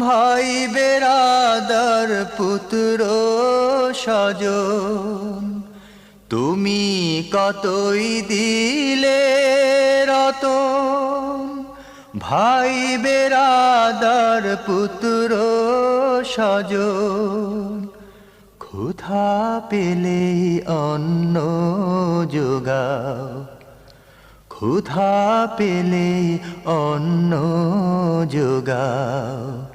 ভাই বেরাদার পুত্র স্বজন, তুমি কতই দিলে রতন? ভাই বেরাদার পুত্র স্বজন, ক্ষুধা পেলে অন্ন যোগাও। ক্ষুধা পেলে অন্ন যোগাও।